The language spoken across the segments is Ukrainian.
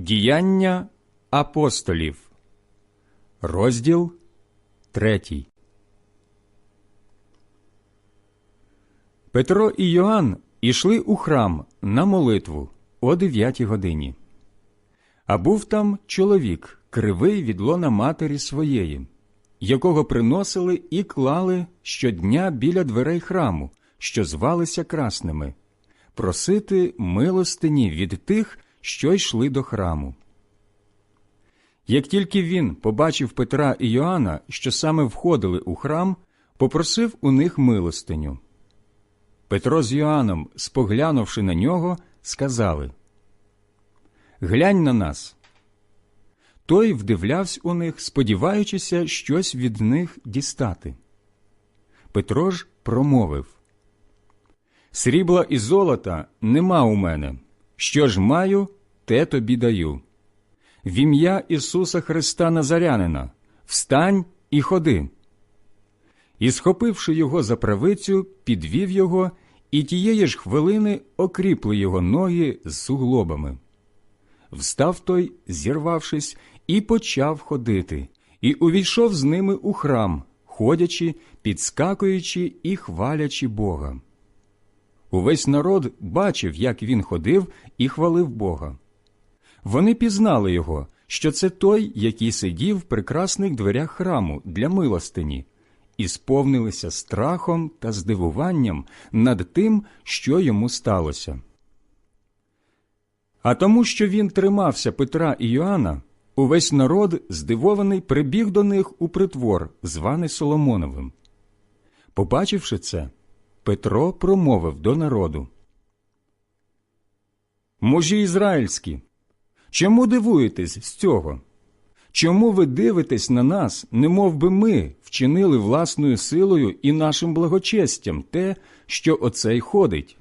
Діяння апостолів, розділ третій. Петро і Йоанн ішли у храм на молитву о дев'ятій годині. А був там чоловік, кривий від лона матері своєї, якого приносили і клали щодня біля дверей храму, що звалися красними, просити милостині від тих, що йшли до храму. Як тільки він побачив Петра і Йоанна, що саме входили у храм, попросив у них милостиню. Петро з Йоанном, споглянувши на нього, сказали Глянь на нас. Той вдивлявся у них, сподіваючися щось від них дістати. Петро ж промовив Срібла і золота нема у мене. Що ж маю, те тобі даю. В ім'я Ісуса Христа Назарянина встань і ходи. І, схопивши його за правицю, підвів його, і тієї ж хвилини окріпли його ноги з суглобами. Встав той, зірвавшись, і почав ходити, і увійшов з ними у храм, ходячи, підскакуючи і хвалячи Бога. Увесь народ бачив, як він ходив і хвалив Бога. Вони пізнали його, що це той, який сидів в прекрасних дверях храму для милостині, і сповнилися страхом та здивуванням над тим, що йому сталося. А тому, що він тримався Петра і Йоанна, увесь народ, здивований, прибіг до них у притвор, званий Соломоновим. Побачивши це, Петро промовив до народу. Мужі ізраїльські, чому дивуєтесь з цього? Чому ви дивитесь на нас, не мов би ми вчинили власною силою і нашим благочестям те, що оцей ходить?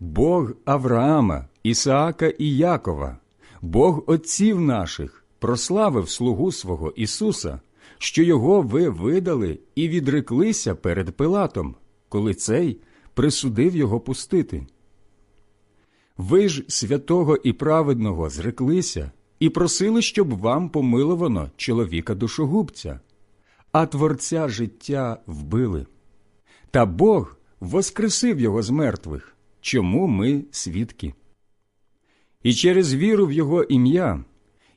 Бог Авраама, Ісаака і Якова, Бог отців наших, прославив слугу свого Ісуса, що його ви видали і відреклися перед Пилатом, коли цей присудив його пустити. Ви ж святого і праведного зреклися і просили, щоб вам помиловано чоловіка душогубця, а творця життя вбили. Та Бог воскресив його з мертвих, чому ми свідки. І через віру в Його ім'я,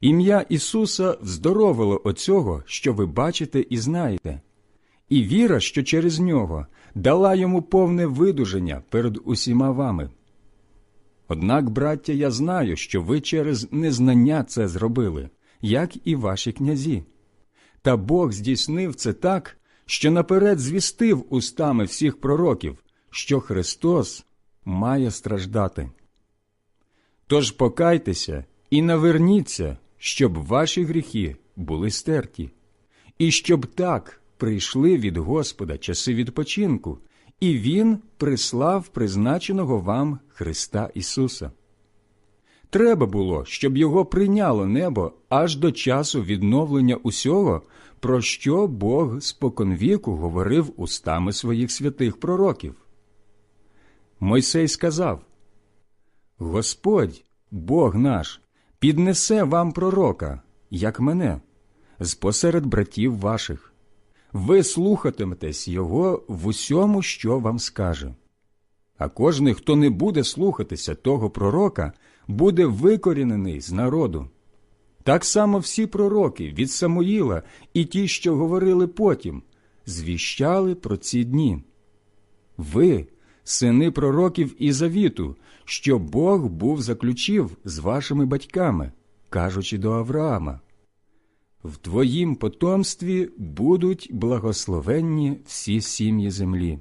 ім'я Ісуса вздоровило оцього, що ви бачите і знаєте, і віра, що через нього дала йому повне видуження перед усіма вами. Однак, браття, я знаю, що ви через незнання це зробили, як і ваші князі. Та Бог здійснив це так, що наперед звістив устами всіх пророків, що Христос має страждати. Тож покайтеся і наверніться, щоб ваші гріхи були стерті, і щоб так прийшли від Господа часи відпочинку, і Він прислав призначеного вам Христа Ісуса. Треба було, щоб його прийняло небо аж до часу відновлення усього, про що Бог споконвіку говорив устами своїх святих пророків. Мойсей сказав Господь, Бог наш, піднесе вам пророка, як мене, з посеред братів ваших. Ви слухатиметесь Його в усьому, що вам скаже. А кожний, хто не буде слухатися того пророка, буде викорінений з народу. Так само всі пророки від Самуїла і ті, що говорили потім, звіщали про ці дні. Ви, сини пророків і завіту, що Бог був заключив з вашими батьками, кажучи до Авраама. В твоїм потомстві будуть благословенні всі сім'ї землі.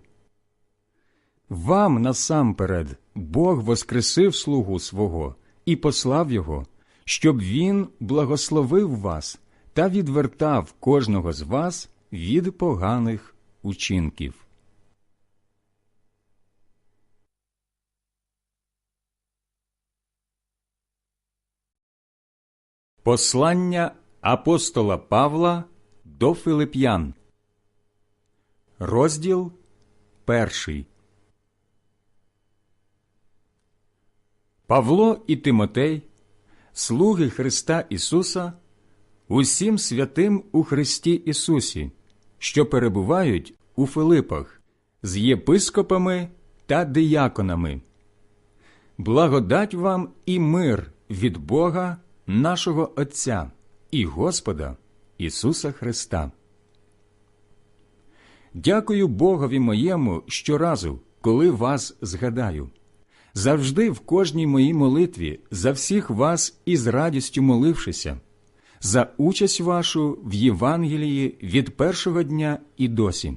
Вам насамперед Бог воскресив слугу свого і послав його, щоб він благословив вас та відвертав кожного з вас від поганих учинків. Послання апостола Павла до Филип'ян, розділ перший. Павло і Тимотей, слуги Христа Ісуса, усім святим у Христі Ісусі, що перебувають у Филипах, з єпископами та дияконами. Благодать вам і мир від Бога, нашого Отця і Господа Ісуса Христа. Дякую Богові моєму щоразу, коли вас згадаю. Завжди в кожній моїй молитві за всіх вас із радістю молившися, за участь вашу в Євангелії від першого дня і досі.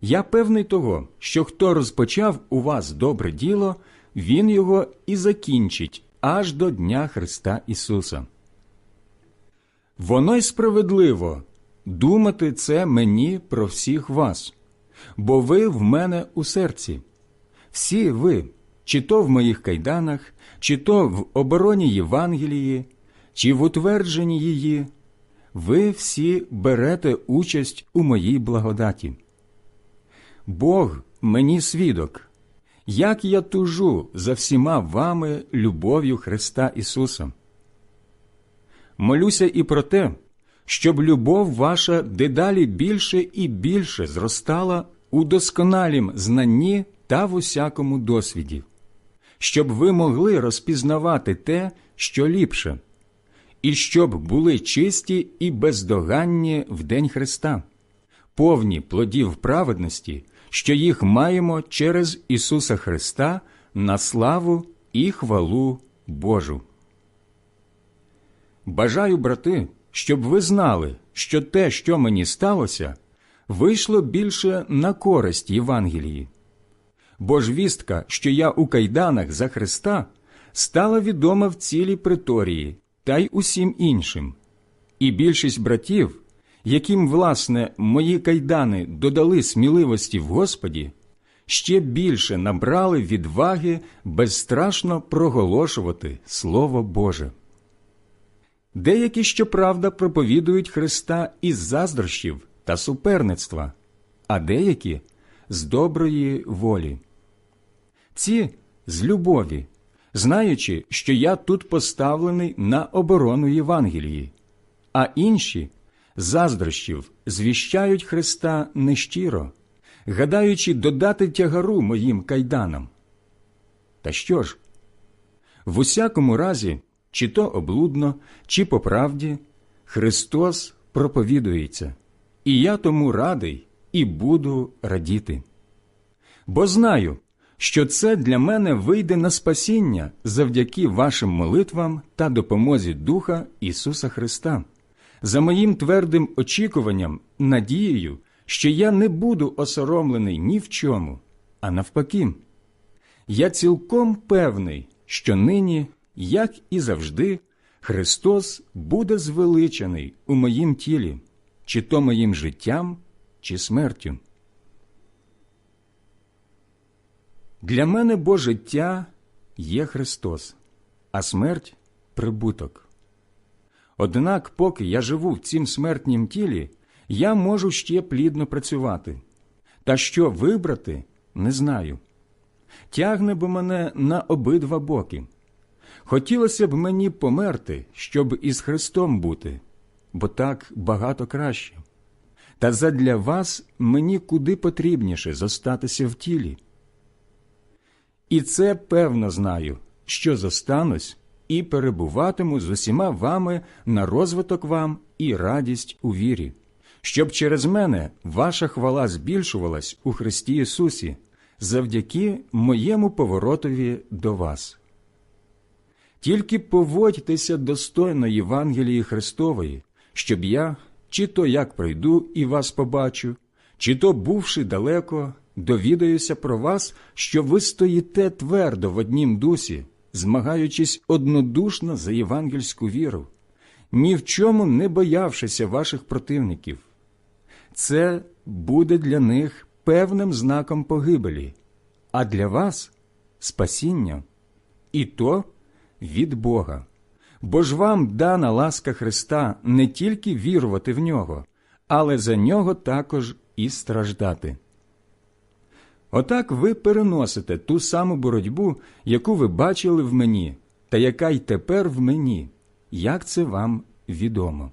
Я певний того, що хто розпочав у вас добре діло, він його і закінчить аж до Дня Христа Ісуса. Воно й справедливо думати це мені про всіх вас, бо ви в мене у серці. Всі ви, чи то в моїх кайданах, чи то в обороні Євангелії, чи в утвердженні її, ви всі берете участь у моїй благодаті. Бог мені свідок, як я тужу за всіма вами любов'ю Христа Ісуса. Молюся і про те, щоб любов ваша дедалі більше і більше зростала у досконалім знанні та в усякому досвіді, щоб ви могли розпізнавати те, що ліпше, і щоб були чисті і бездоганні в день Христа, повні плодів праведності, що їх маємо через Ісуса Христа на славу і хвалу Божу. Бажаю, брати, щоб ви знали, що те, що мені сталося, вийшло більше на користь Євангелії. Бо ж вістка, що я у кайданах за Христа, стала відома в цілій приторії та й усім іншим, і більшість братів, яким, власне, мої кайдани додали сміливості в Господі, ще більше набрали відваги безстрашно проголошувати Слово Боже. Деякі, щоправда, проповідують Христа із заздрощів та суперництва, а деякі з доброї волі. Ці з любові, знаючи, що я тут поставлений на оборону Євангелії, а інші заздрощів звіщають Христа нещиро, гадаючи додати тягару моїм кайданам. Та що ж? В усякому разі, чи то облудно, чи по правді, Христос проповідується, і я тому радий і буду радіти. Бо знаю, що це для мене вийде на спасіння завдяки вашим молитвам та допомозі Духа Ісуса Христа, за моїм твердим очікуванням, надією, що я не буду осоромлений ні в чому, а навпаки. Я цілком певний, що нині, як і завжди, Христос буде звеличений у моїм тілі, чи то моїм життям, чи смертю. Для мене бо життя є Христос, а смерть прибуток. Однак, поки я живу в цім смертнім тілі, я можу ще плідно працювати. Та що вибрати, не знаю. Тягне бо мене на обидва боки. Хотілося б мені померти, щоб із Христом бути, бо так багато краще. Та задля вас мені куди потрібніше зостатися в тілі. І це певно знаю, що зостанусь і перебуватиму з усіма вами на розвиток вам і радість у вірі, щоб через мене ваша хвала збільшувалась у Христі Ісусі завдяки моєму поворотові до вас. Тільки поводьтеся достойно Євангелії Христової, щоб я, чи то як прийду і вас побачу, чи то, бувши далеко, довідаюся про вас, що ви стоїте твердо в однім дусі, змагаючись однодушно за євангельську віру, ні в чому не боявшися ваших противників. Це буде для них певним знаком погибелі, а для вас спасіння, і то від Бога. Бо ж вам дана ласка Христа не тільки вірувати в нього, але за нього також і страждати. Отак ви переносите ту саму боротьбу, яку ви бачили в мені, та яка й тепер в мені, як це вам відомо.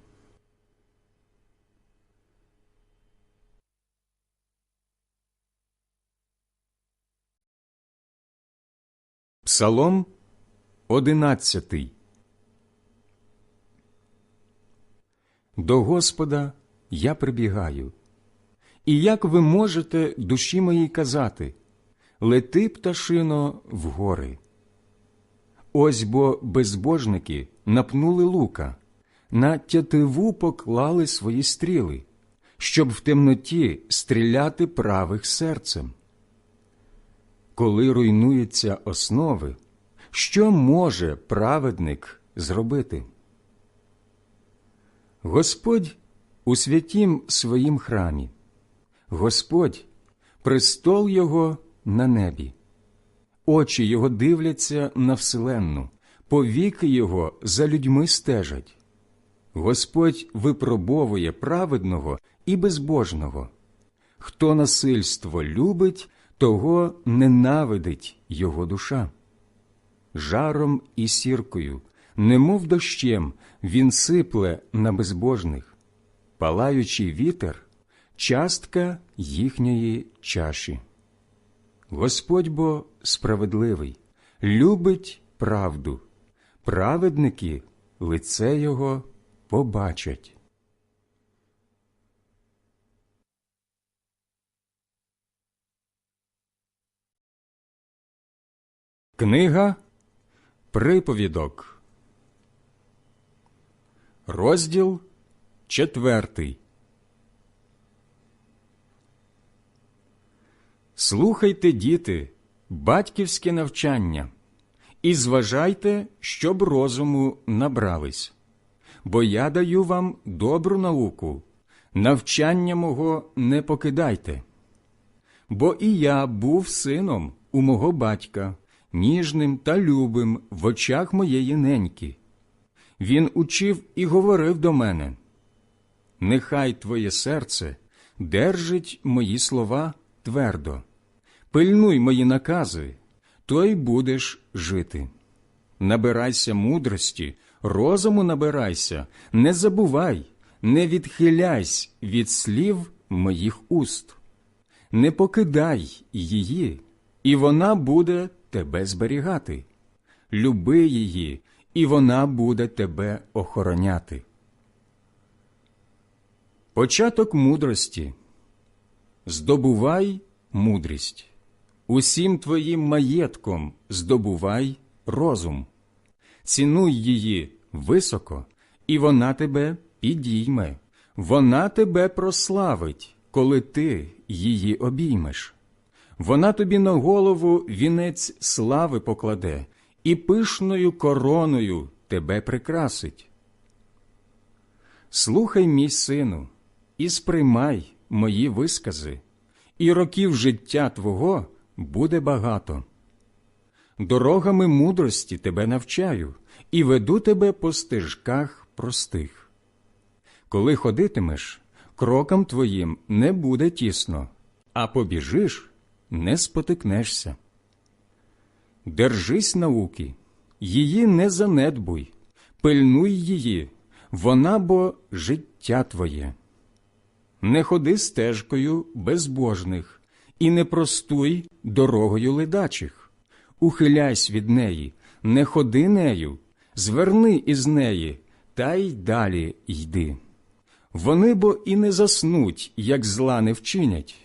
Псалом одинадцятий До Господа я прибігаю. І як ви можете душі моїй казати Лети, пташино, в гори. Ось бо безбожники напнули лука, на тятиву поклали свої стріли, щоб в темноті стріляти правих серцем. Коли руйнуються основи, що може праведник зробити? Господь у святім своїм храмі, Господь престол Його на небі, очі Його дивляться на вселенну, повіки Його за людьми стежать. Господь випробовує праведного і безбожного. Хто насильство любить, того ненавидить його душа. Жаром і сіркою, немов дощем, він сипле на безбожних, палаючий вітер частка їхньої чаші. Господь бо справедливий, любить правду, праведники лице Його побачать. Книга Приповідок, розділ четвертий. Слухайте, діти, батьківське навчання, і зважайте, щоб розуму набрались, бо я даю вам добру науку, навчання мого не покидайте. Бо і я був сином у мого батька ніжним та любим в очах моєї неньки. Він учив і говорив до мене Нехай твоє серце держить мої слова твердо, пильнуй мої накази, то й будеш жити. Набирайся мудрості, розуму набирайся, не забувай, не відхиляйся від слів моїх уст, не покидай її, і вона буде тебе зберігати. Люби її, і вона буде тебе охороняти. Початок мудрості здобувай мудрість, усім твоїм маєтком здобувай розум, цінуй її високо, і вона тебе підійме, вона тебе прославить, коли ти її обіймеш. Вона тобі на голову вінець слави покладе і пишною короною тебе прикрасить. Слухай, мій сину, і сприймай мої вискази, і років життя твого буде багато. Дорогами мудрості тебе навчаю і веду тебе по стежках простих. Коли ходитимеш, крокам твоїм не буде тісно, а побіжиш не спотикнешся. Держись науки, її не занедбуй, пильнуй її, вона бо життя твоє. Не ходи стежкою безбожних і не простуй дорогою ледачих, ухиляйся від неї, не ходи нею, зверни із неї, та й далі йди. Вони бо і не заснуть, як зла не вчинять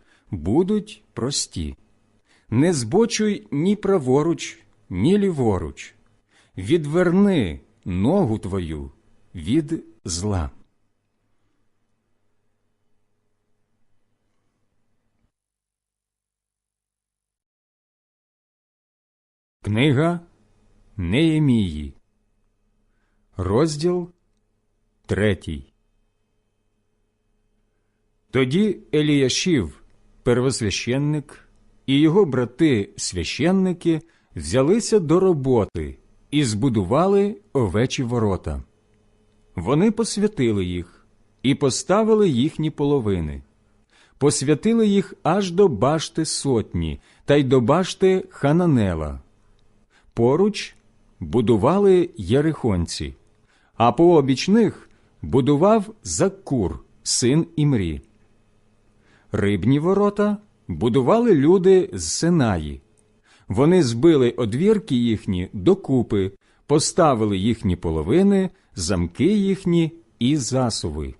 будуть прості. Не збочуй ні праворуч, ні ліворуч. Відверни ногу твою від зла. Книга Неємії, розділ третій. Тоді Еліяшів, первосвященник, і його брати священники взялися до роботи і збудували овечі ворота. Вони посвятили їх і поставили їхні половини, посвятили їх аж до башти сотні та й до башти Хананела. Поруч будували єрихонці, а по обіч них будував Закур, син Імрі. Рибні ворота будували люди з Синаї. Вони збили одвірки їхні докупи, поставили їхні половини, замки їхні і засуви.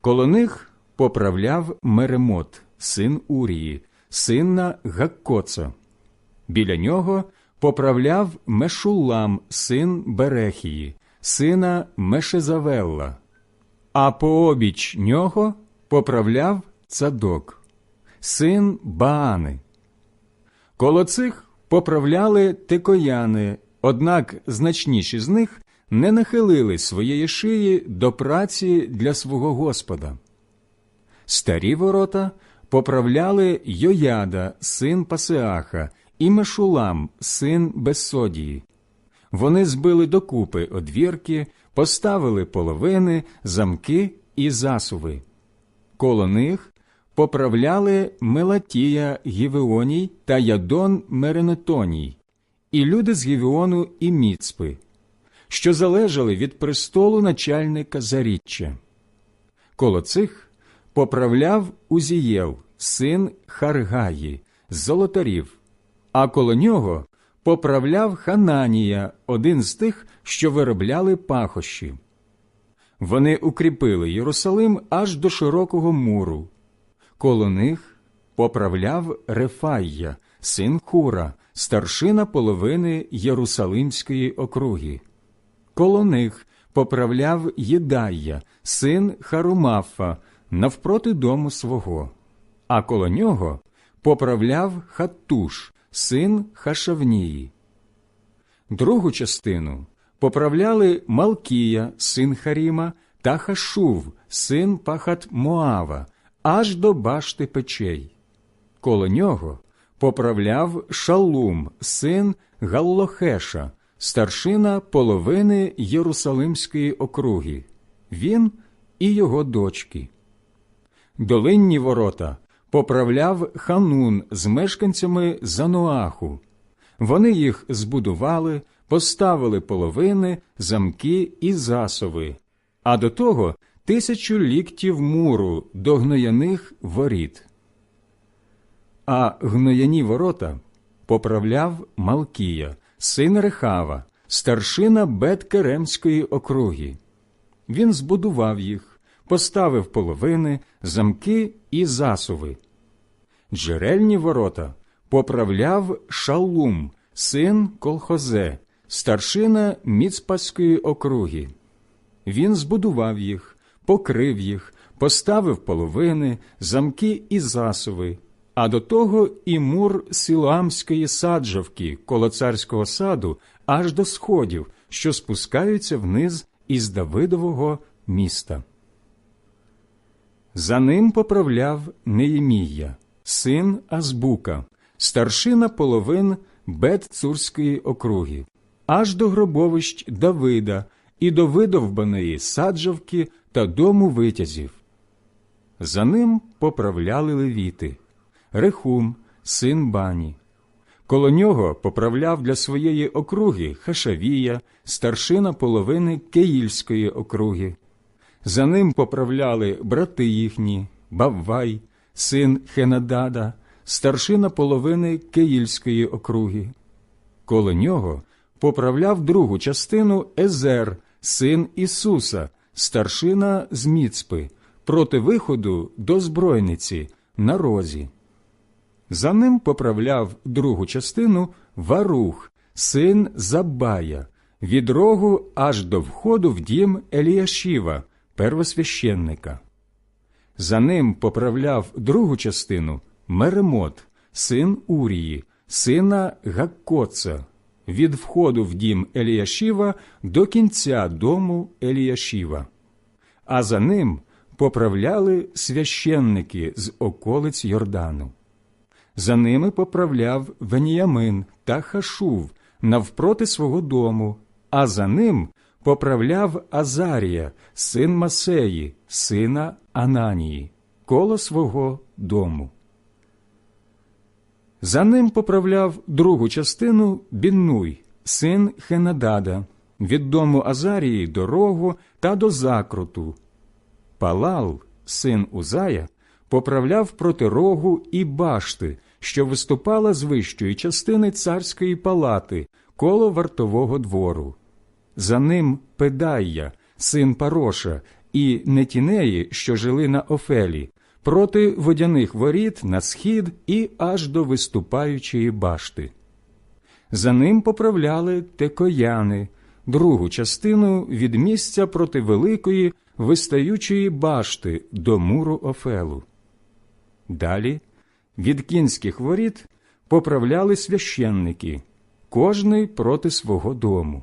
Коло них поправляв Меремот, син Урії, сина Гаккоца. Біля нього поправляв Мешулам, син Берехії, сина Мешезавелла, а пообіч нього поправляв Цадок, син Баани. Коло цих поправляли тикояни, однак значніші з них не нахилили своєї шиї до праці для свого Господа. Старі ворота поправляли Йояда, син Пасеаха, і Мешулам, син Бессодії. Вони збили докупи одвірки, поставили половини, замки і засуви. Коло них поправляли Мелатія Гівеоній та Ядон Меренетоній, і люди з Гівеону і Міцпи, що залежали від престолу начальника заріччя. Коло цих поправляв Узієл, син Харгаї, з золотарів, а коло нього поправляв Хананія, один з тих, що виробляли пахощі. Вони укріпили Єрусалим аж до широкого муру. Коло них поправляв Рефайя, син Хура, старшина половини Єрусалимської округи. Коло них поправляв Єдайя, син Харумафа, навпроти дому свого, а коло нього поправляв Хаттуш, син Хашавнії. Другу частину поправляли Малкія, син Харіма, та Хашув, син Пахат Моава, аж до башти печей. Коло нього поправляв Шалум, син Галлохеша, старшина половини Єрусалимської округи, він і його дочки. Долинні ворота поправляв Ханун з мешканцями Зануаху. Вони їх збудували, поставили половини, замки і засови, а до того тисячу ліктів муру до гнояних воріт. А гнояні ворота поправляв Малкія, син Рехава, старшина Беткеремської округи. Він збудував їх, поставив половини, замки і засуви. Джерельні ворота поправляв Шалум, син Колхозе, старшина Міцпаської округи. Він збудував їх, покрив їх, поставив половини, замки і засуви, а до того і мур Сілуамської саджавки коло царського саду аж до сходів, що спускаються вниз із Давидового міста. За ним поправляв Неємія, син Азбука, старшина половин Бет-Цурської округи, аж до гробовищ Давида і до видовбаної саджавки та дому витязів. За ним поправляли левіти Рехум, син Бані. Коло нього поправляв для своєї округи Хашавія, старшина половини Киїльської округи. За ним поправляли брати їхні, Баввай, син Хенадада, старшина половини Киїльської округи. Коло нього поправляв другу частину Езер, син Ісуса, старшина з Міцпи, проти виходу до збройниці на розі. За ним поправляв другу частину Варух, син Забая, від рогу аж до входу в дім Еліашіва, первосвященника. За ним поправляв другу частину Меремот, син Урії, сина Гаккоца, від входу в дім Еліашіва до кінця дому Еліашіва. А за ним поправляли священники з околиць Йордану. За ними поправляв Веніямин та Хашув навпроти свого дому, а за ним поправляв Азарія, син Масеї, сина Ананії, коло свого дому. За ним поправляв другу частину Біннуй, син Хенадада, від дому Азарії дорогу та до закруту. Палал, син Узая, поправляв проти рогу і башти, що виступала з вищої частини царської палати коло вартового двору. За ним Педайя, син Пароша, і Нетінеї, що жили на Офелі, проти водяних воріт на схід і аж до виступаючої башти. За ним поправляли текояни, другу частину від місця проти великої вистаючої башти до муру Офелу. Далі від кінських воріт поправляли священники, кожний проти свого дому.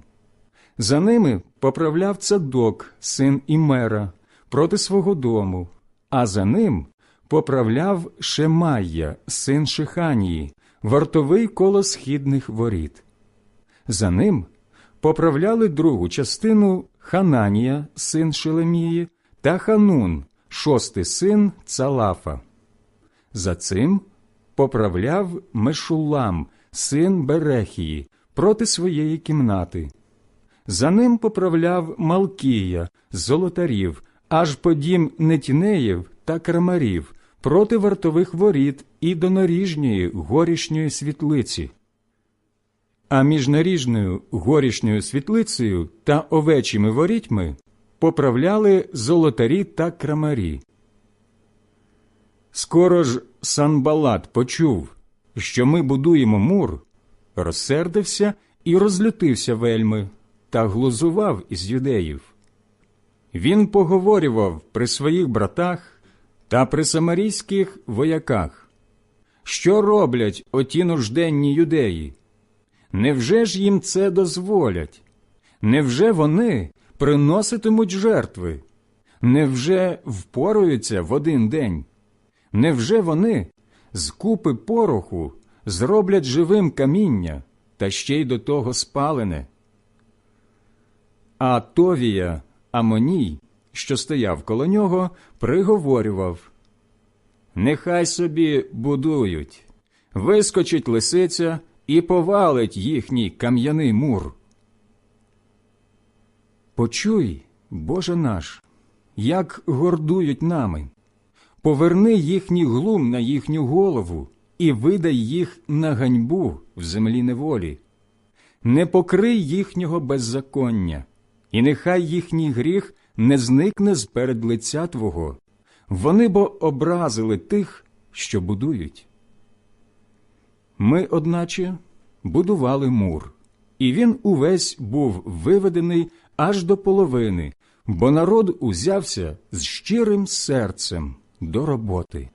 За ними поправляв цадок, син Імера, проти свого дому, а за ним поправляв Шемайя, син Шиханії, вартовий коло східних воріт. За ним поправляли другу частину Хананія, син Шелемії, та Ханун, шостий син Цалафа. За цим поправляв Мешулам, син Берехії, проти своєї кімнати. За ним поправляв Малкія золотарів, аж по дім Нетінеїв та Крамарів, проти вартових воріт і до наріжньої горішньої світлиці. А між наріжною горішньою світлицею та овечими ворітьми поправляли золотарі та крамарі. Скоро ж Санбалат почув, що ми будуємо мур, розсердився і розлютився вельми та глузував із юдеїв. Він поговорював при своїх братах та при самарійських вояках, що роблять оті нужденні юдеї. Невже ж їм це дозволять? Невже вони приноситимуть жертви? Невже впораються в один день? Невже вони з купи пороху зроблять живим каміння та ще й до того спалене? А Товія, Амоній, що стояв коло нього, приговорював Нехай собі будують, вискочить лисиця і повалить їхній кам'яний мур. Почуй, Боже наш, як гордують нами. Поверни їхній глум на їхню голову і видай їх на ганьбу в землі неволі. Не покрий їхнього беззаконня, і нехай їхній гріх не зникне з перед лиця Твого. Вони бо образили тих, що будують. Ми, одначе, будували мур, і він увесь був виведений аж до половини, бо народ узявся з щирим серцем до роботи.